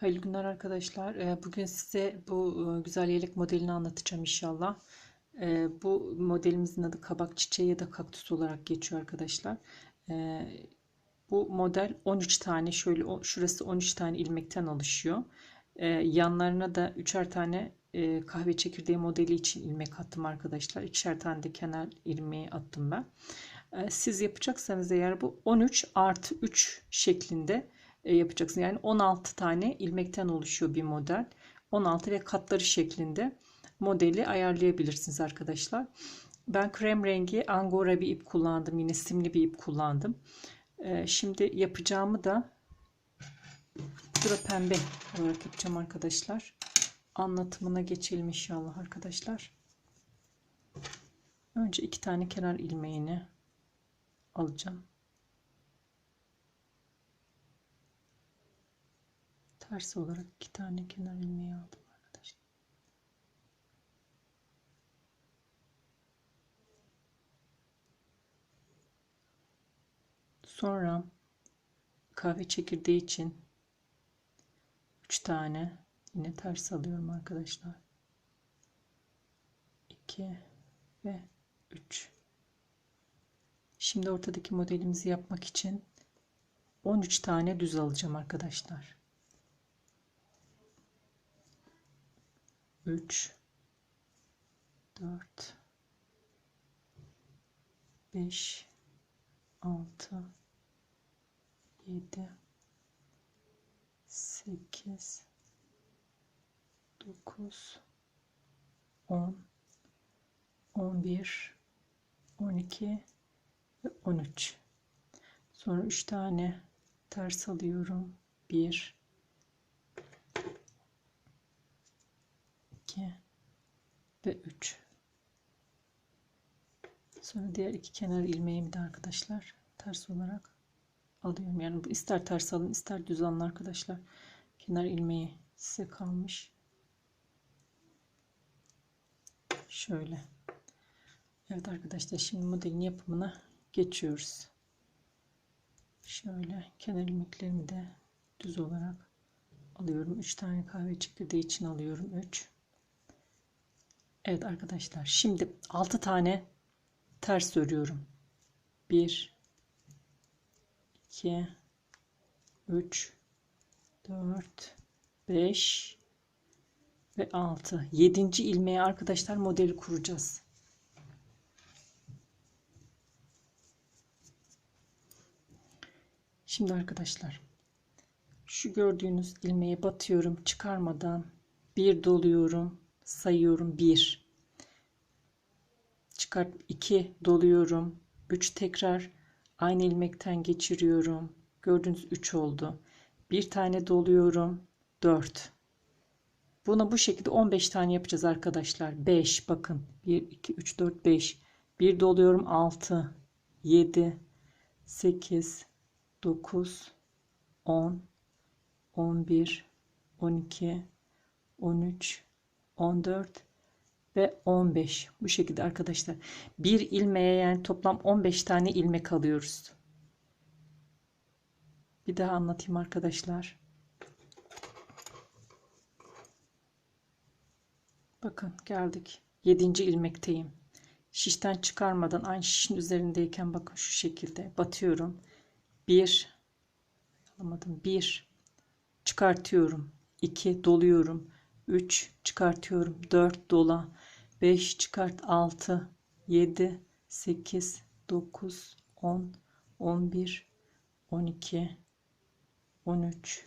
Hayırlı günler arkadaşlar. Ee, Bugün size bu e, güzel yelek modelini anlatacağım inşallah. Ee, Bu modelimizin adı kabak çiçeği ya da kaktüs olarak geçiyor arkadaşlar. Ee, Bu model 13 tane şöyle şurası 13 tane ilmekten oluşuyor. Yanlarına da üçer tane e, kahve çekirdeği modeli için ilmek attım arkadaşlar. İkişer tane de kenar ilmeği attım ben. Siz yapacaksanız eğer bu 13 artı 3 şeklinde yapacaksın. Yani 16 tane ilmekten oluşuyor bir model. 16 ve katları şeklinde modeli ayarlayabilirsiniz arkadaşlar. Ben krem rengi angora bir ip kullandım. Yine simli bir ip kullandım. E, şimdi yapacağımı da pudra pembe olarak yapacağım arkadaşlar. Anlatımına geçelim inşallah arkadaşlar. Önce iki tane kenar ilmeğini alacağım. Ters olarak iki tane kenar ilmeği aldım arkadaşlar. Sonra kahve çekirdeği için 3 tane yine ters alıyorum arkadaşlar. 2 ve 3. Şimdi ortadaki modelimizi yapmak için 13 tane düz alacağım arkadaşlar. 3 4 5 6 7 8 9 10 11 12 ve 13 sonra 3 tane ters alıyorum. 1 2 ve 3 sonra diğer iki kenar ilmeğimi de arkadaşlar ters olarak alıyorum. Yani bu ister ters alın ister düz alın arkadaşlar. Kenar ilmeği size kalmış. Şöyle. Evet arkadaşlar şimdi modelin yapımına geçiyoruz. Şöyle kenar ilmeklerimi de düz olarak alıyorum. 3 tane kahve çekirdeği için alıyorum. 3 Evet arkadaşlar şimdi 6 tane ters örüyorum. 1 2 3 4 5 ve 6. 7. ilmeğe arkadaşlar modeli kuracağız. Şimdi arkadaşlar şu gördüğünüz ilmeğe batıyorum çıkarmadan bir doluyorum sayıyorum. 1 çıkart. 2 doluyorum. 3 tekrar. Aynı ilmekten geçiriyorum. Gördüğünüz 3 oldu. Bir tane doluyorum. 4 buna bu şekilde 15 tane yapacağız arkadaşlar. 5 bakın. 1 2 3 4 5 bir doluyorum. 6 7 8 9 10 11 12 13 14 ve 15 bu şekilde arkadaşlar. Bir ilmeğe yani toplam 15 tane ilmek alıyoruz. Bir daha anlatayım arkadaşlar. Bakın geldik. 7. ilmekteyim. Şişten çıkarmadan aynı şişin üzerindeyken bakın şu şekilde batıyorum. 1 alamadım. 1 çıkartıyorum. 2 doluyorum 3 çıkartıyorum. 4 dola. 5 çıkart. 6 7 8 9 10 11 12 13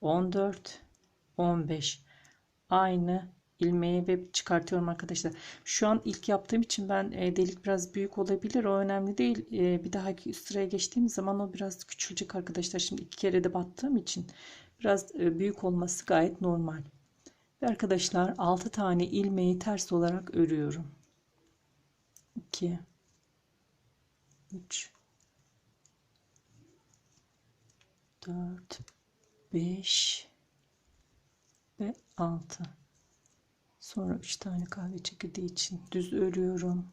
14 15 aynı ilmeği ve çıkartıyorum arkadaşlar. Şu an ilk yaptığım için ben e, delik biraz büyük olabilir. O önemli değil. E, bir dahaki sıraya geçtiğim zaman o biraz küçülecek arkadaşlar. Şimdi iki kere de battığım için biraz e, büyük olması gayet normal ve arkadaşlar 6 tane ilmeği ters olarak örüyorum. 2 3 4 5 ve 6 sonra 3 tane kahve çekirdeği için düz örüyorum.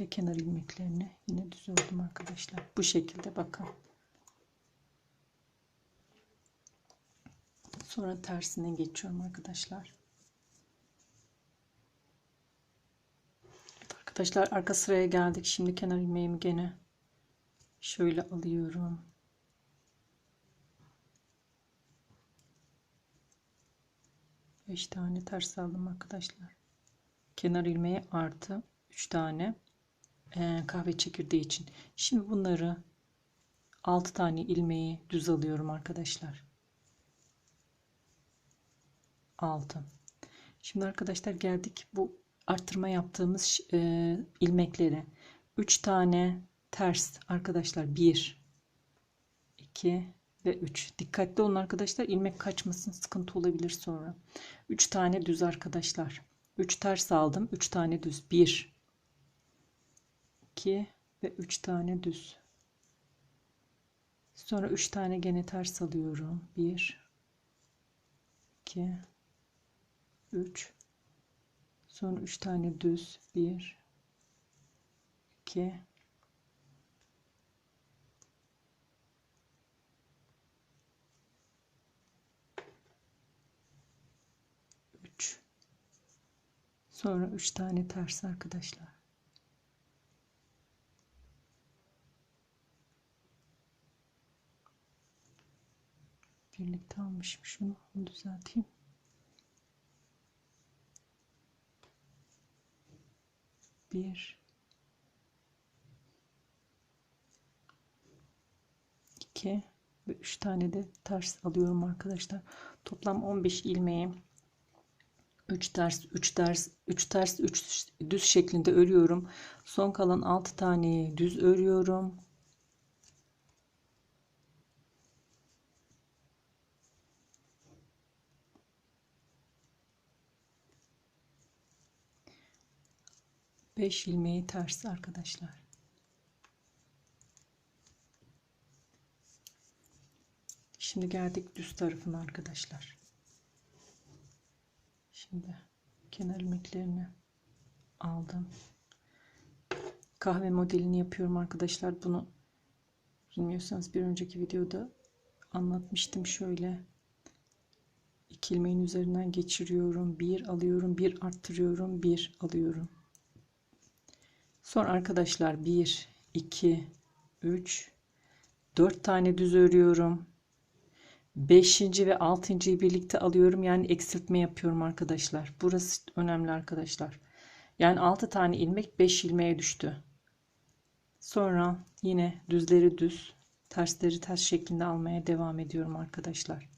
Ve kenar ilmeklerini yine düz ördüm arkadaşlar. Bu şekilde bakın Sonra tersine geçiyorum arkadaşlar. Evet arkadaşlar arka sıraya geldik. Şimdi kenar ilmeğimi gene şöyle alıyorum. Beş tane ters aldım arkadaşlar. Kenar ilmeği artı 3 tane e, kahve çekirdeği için. Şimdi bunları 6 tane ilmeği düz alıyorum arkadaşlar. 6. Şimdi arkadaşlar geldik bu arttırma yaptığımız e, ilmeklere. 3 tane ters arkadaşlar. 1 2 ve 3. Dikkatli olun arkadaşlar. ilmek kaçmasın. Sıkıntı olabilir sonra. 3 tane düz arkadaşlar. 3 ters aldım. 3 tane düz. 1 2 ve 3 tane düz. Sonra 3 tane gene ters alıyorum. 1 2 3 Sonra 3 tane düz. 1 2 3 Sonra 3 tane ters arkadaşlar. Birlikte almışım şunu. Düzelteyim. Bir, iki ve üç tane de ters alıyorum arkadaşlar. Toplam 15 ilmeği 3 ters 3 ters 3 ters 3 düz şeklinde örüyorum. Son kalan 6 taneyi düz örüyorum. Beş ilmeği ters arkadaşlar. Şimdi geldik düz tarafına arkadaşlar. Şimdi kenar ilmeklerini aldım. Kahve modelini yapıyorum arkadaşlar. Bunu bilmiyorsanız bir önceki videoda anlatmıştım. Şöyle iki ilmeğin üzerinden geçiriyorum. Bir alıyorum, bir arttırıyorum, bir alıyorum. Sonra arkadaşlar 1, 2, 3, 4 tane düz örüyorum. 5. ve 6.yı birlikte alıyorum. Yani eksiltme yapıyorum arkadaşlar. Burası önemli arkadaşlar. Yani 6 tane ilmek 5 ilmeğe düştü. Sonra yine düzleri düz, tersleri ters şeklinde almaya devam ediyorum arkadaşlar.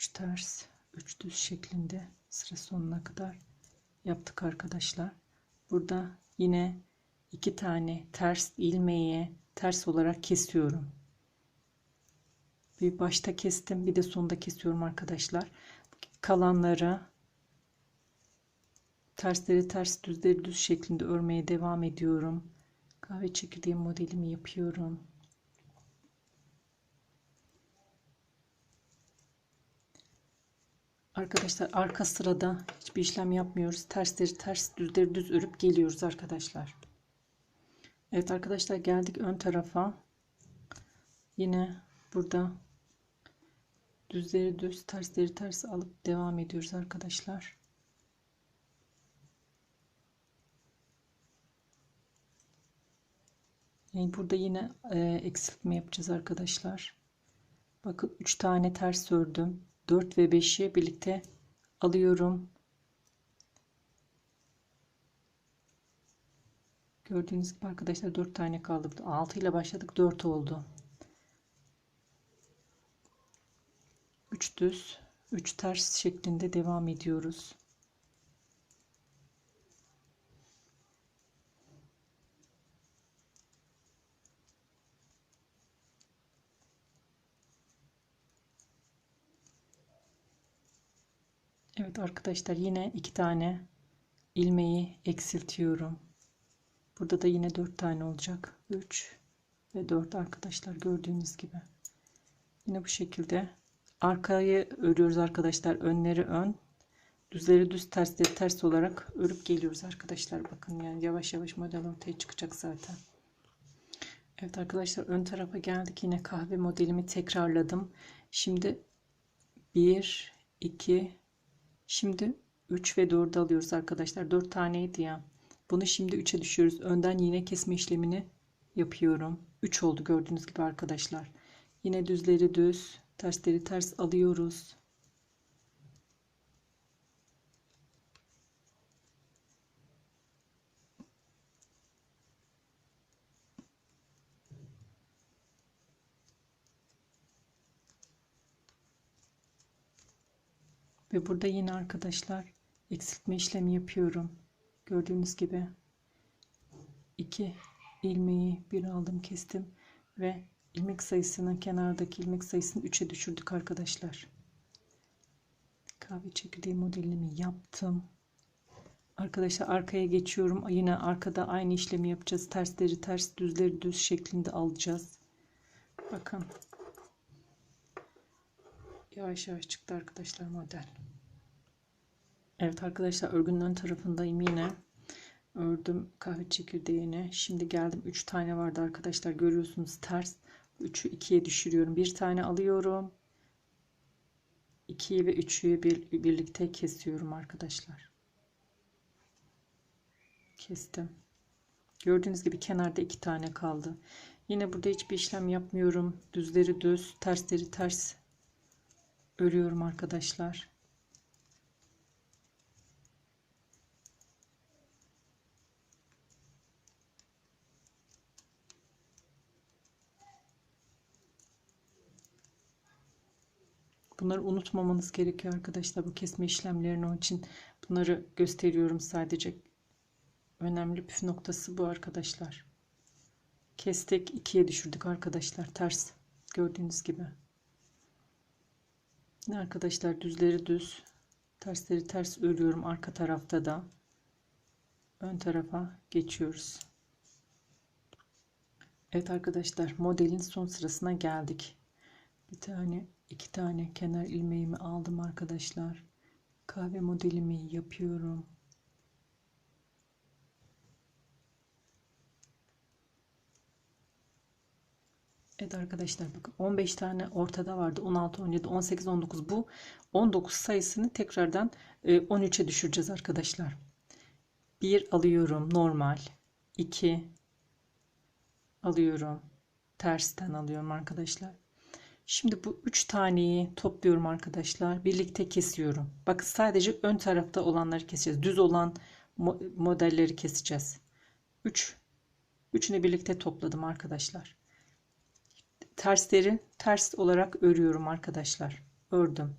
3 ters 3 düz şeklinde sıra sonuna kadar yaptık arkadaşlar. Burada yine iki tane ters ilmeği ters olarak kesiyorum. Bir başta kestim bir de sonda kesiyorum arkadaşlar. Kalanları tersleri ters düzleri düz şeklinde örmeye devam ediyorum. Kahve çekirdeği modelimi yapıyorum. Arkadaşlar arka sırada hiçbir işlem yapmıyoruz. Tersleri ters düzleri düz örüp geliyoruz arkadaşlar. Evet arkadaşlar geldik ön tarafa. Yine burada düzleri düz tersleri ters alıp devam ediyoruz arkadaşlar. Yani burada yine e, eksiltme yapacağız arkadaşlar. Bakın 3 tane ters ördüm. 4 ve 5'i birlikte alıyorum. Gördüğünüz gibi arkadaşlar 4 tane kaldı. 6 ile başladık 4 oldu. 3 düz 3 ters şeklinde devam ediyoruz. Evet arkadaşlar yine iki tane ilmeği eksiltiyorum. Burada da yine dört tane olacak. 3 ve 4 arkadaşlar gördüğünüz gibi. Yine bu şekilde arkayı örüyoruz arkadaşlar. Önleri ön, düzleri düz tersleri ters olarak örüp geliyoruz arkadaşlar. Bakın yani yavaş yavaş model ortaya çıkacak zaten. Evet arkadaşlar ön tarafa geldik. Yine kahve modelimi tekrarladım. Şimdi 1, 2, şimdi 3 ve 4 alıyoruz arkadaşlar. 4 taneydi ya. Bunu şimdi 3'e düşüyoruz. Önden yine kesme işlemini yapıyorum. 3 oldu gördüğünüz gibi arkadaşlar. Yine düzleri düz, tersleri ters alıyoruz. Ve burada yine arkadaşlar eksiltme işlemi yapıyorum. Gördüğünüz gibi iki ilmeği bir aldım kestim ve ilmek sayısının kenardaki ilmek sayısını 3'e düşürdük arkadaşlar. Kahve çekirdeği modelimi yaptım. Arkadaşlar arkaya geçiyorum. Yine arkada aynı işlemi yapacağız. Tersleri ters, düzleri düz şeklinde alacağız. Bakın. Yavaş yavaş çıktı arkadaşlar model. Evet arkadaşlar örgünün ön tarafındayım yine. Ördüm kahve çekirdeğini. Şimdi geldim 3 tane vardı arkadaşlar. Görüyorsunuz ters. 3'ü 2'ye düşürüyorum. Bir tane alıyorum. 2'yi ve 3'ü bir, birlikte kesiyorum arkadaşlar. Kestim. Gördüğünüz gibi kenarda 2 tane kaldı. Yine burada hiçbir işlem yapmıyorum. Düzleri düz, tersleri ters örüyorum arkadaşlar. Bunları unutmamanız gerekiyor arkadaşlar. Bu kesme işlemlerini onun için bunları gösteriyorum sadece. Önemli püf noktası bu arkadaşlar. Kestik ikiye düşürdük arkadaşlar. Ters gördüğünüz gibi. Arkadaşlar düzleri düz, tersleri ters örüyorum arka tarafta da. Ön tarafa geçiyoruz. Evet arkadaşlar modelin son sırasına geldik. Bir tane iki tane kenar ilmeğimi aldım arkadaşlar. Kahve modelimi yapıyorum. Evet arkadaşlar bakın 15 tane ortada vardı. 16, 17, 18, 19 bu 19 sayısını tekrardan 13'e düşüreceğiz arkadaşlar. 1 alıyorum normal. 2 alıyorum. Tersten alıyorum arkadaşlar. Şimdi bu 3 taneyi topluyorum arkadaşlar. Birlikte kesiyorum. Bakın sadece ön tarafta olanları keseceğiz. Düz olan modelleri keseceğiz. 3 üçünü birlikte topladım arkadaşlar. Tersleri ters olarak örüyorum arkadaşlar. Ördüm.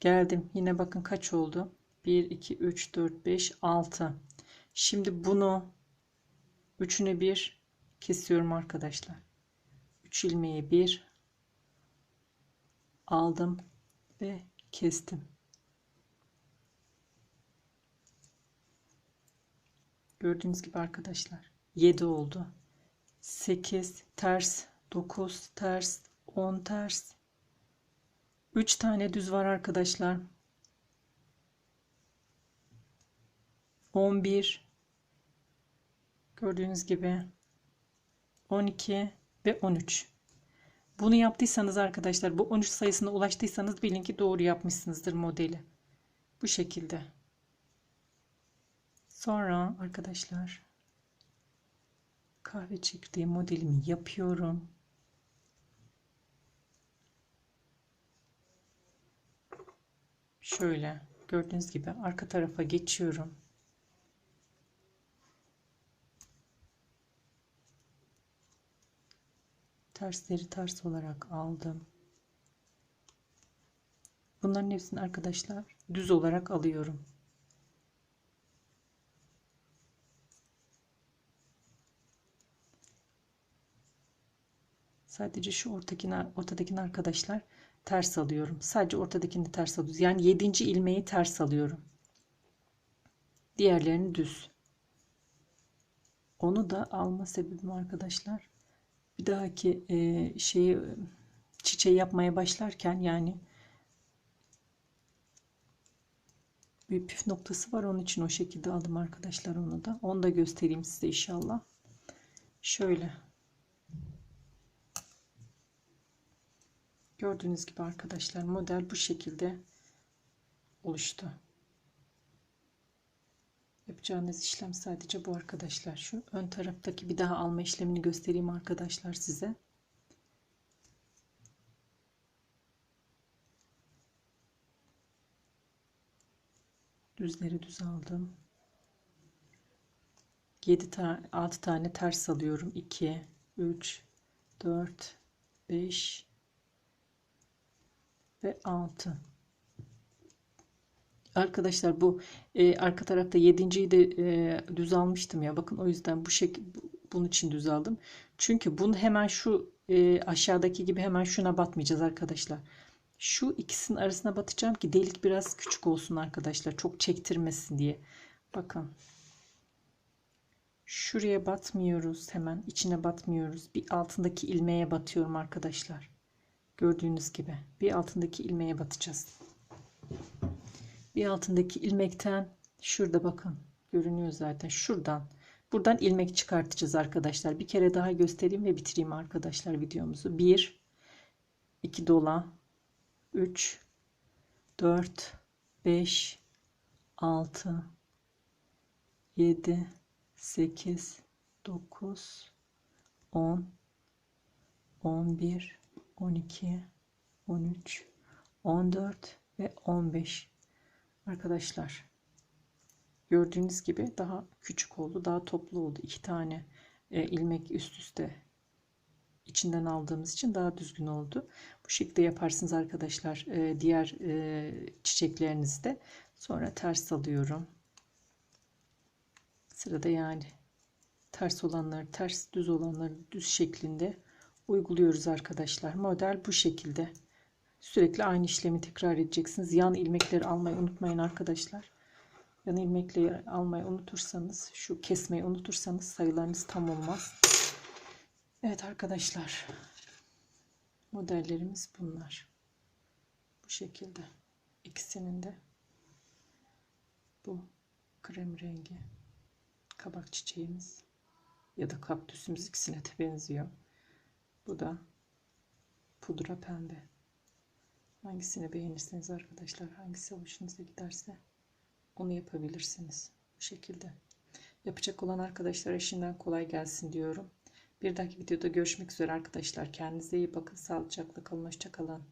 Geldim. Yine bakın kaç oldu? 1 2 3 4 5 6. Şimdi bunu üçüne bir kesiyorum arkadaşlar. 3 ilmeği bir aldım ve kestim. Gördüğünüz gibi arkadaşlar 7 oldu. 8 ters, 9 ters, 10 ters. 3 tane düz var arkadaşlar. 11 gördüğünüz gibi 12 ve 13 bunu yaptıysanız arkadaşlar bu 13 sayısına ulaştıysanız bilin ki doğru yapmışsınızdır modeli. Bu şekilde. Sonra arkadaşlar kahve çekirdeği modelimi yapıyorum. Şöyle gördüğünüz gibi arka tarafa geçiyorum. tersleri ters olarak aldım. Bunların hepsini arkadaşlar düz olarak alıyorum. Sadece şu ortadakini, ortadakini arkadaşlar ters alıyorum. Sadece ortadakini ters alıyoruz. Yani 7. ilmeği ters alıyorum. Diğerlerini düz. Onu da alma sebebim arkadaşlar bir dahaki e, şeyi çiçeği yapmaya başlarken yani bir püf noktası var. Onun için o şekilde aldım arkadaşlar onu da. Onu da göstereyim size inşallah. Şöyle. Gördüğünüz gibi arkadaşlar model bu şekilde oluştu. Yapacağınız işlem sadece bu arkadaşlar. Şu ön taraftaki bir daha alma işlemini göstereyim arkadaşlar size. Düzleri düz aldım. 7 tane 6 tane ters alıyorum. 2 3 4 5 ve 6 Arkadaşlar bu e, arka tarafta 7.yi de e, düz almıştım ya. Bakın o yüzden bu şekil bunun için düz aldım. Çünkü bunu hemen şu e, aşağıdaki gibi hemen şuna batmayacağız arkadaşlar. Şu ikisinin arasına batacağım ki delik biraz küçük olsun arkadaşlar. Çok çektirmesin diye. Bakın. Şuraya batmıyoruz hemen. içine batmıyoruz. Bir altındaki ilmeğe batıyorum arkadaşlar. Gördüğünüz gibi. Bir altındaki ilmeğe batacağız. Bir altındaki ilmekten şurada bakın. Görünüyor zaten. Şuradan. Buradan ilmek çıkartacağız arkadaşlar. Bir kere daha göstereyim ve bitireyim arkadaşlar videomuzu. 1 2 dola 3 4 5 6 7 8 9 10 11 12 13 14 ve 15 arkadaşlar gördüğünüz gibi daha küçük oldu daha toplu oldu. İki tane e, ilmek üst üste içinden aldığımız için daha düzgün oldu. Bu şekilde yaparsınız arkadaşlar e, diğer e, çiçeklerinizde. Sonra ters alıyorum. Sırada yani ters olanları ters düz olanları düz şeklinde uyguluyoruz arkadaşlar model bu şekilde Sürekli aynı işlemi tekrar edeceksiniz. Yan ilmekleri almayı unutmayın arkadaşlar. Yan ilmekleri almayı unutursanız, şu kesmeyi unutursanız sayılarınız tam olmaz. Evet arkadaşlar. Modellerimiz bunlar. Bu şekilde. İkisinin de bu krem rengi kabak çiçeğimiz ya da kaktüsümüz ikisine de benziyor. Bu da pudra pembe. Hangisini beğenirseniz arkadaşlar hangisi hoşunuza giderse onu yapabilirsiniz. Bu şekilde. Yapacak olan arkadaşlar eşinden kolay gelsin diyorum. Bir dahaki videoda görüşmek üzere arkadaşlar. Kendinize iyi bakın. Sağlıcakla kalın. Hoşçakalın.